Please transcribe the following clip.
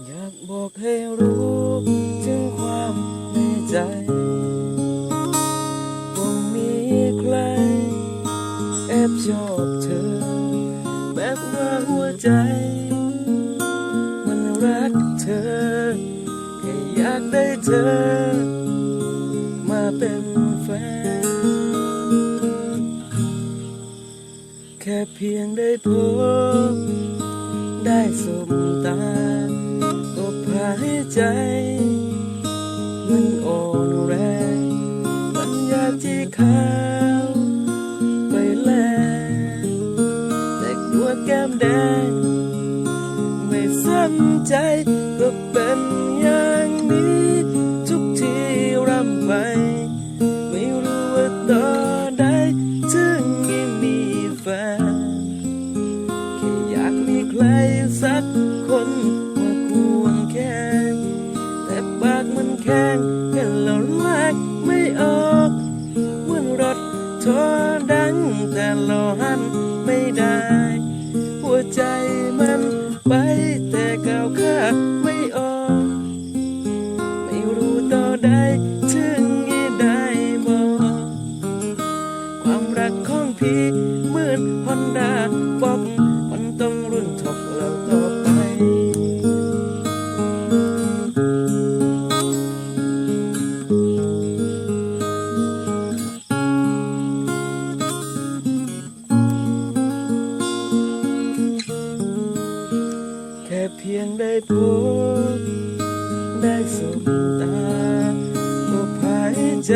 อยากบอกให้รู้ถึงความในใจว่ามีใครแอบชอบเธอ แบบว่าหัวใจ มันรักเธอแค่อยากได้เธอ มาเป็นแฟน แค่เพียงได้พบได้สมตาาให้ใจ มันอ่อนแรงมันอยากที่ขาวไปแล้วแต่กลัวแก้มแดง ไม่สนใจก็เป็นอย่างนี้ทุกทีรำไป ไม่รู้ว่าตอนใดถึงไม่มีแฟนแค่อยากมีใครสักคน ค่เพียงได้พบ ได้สบตาก็ผายใจ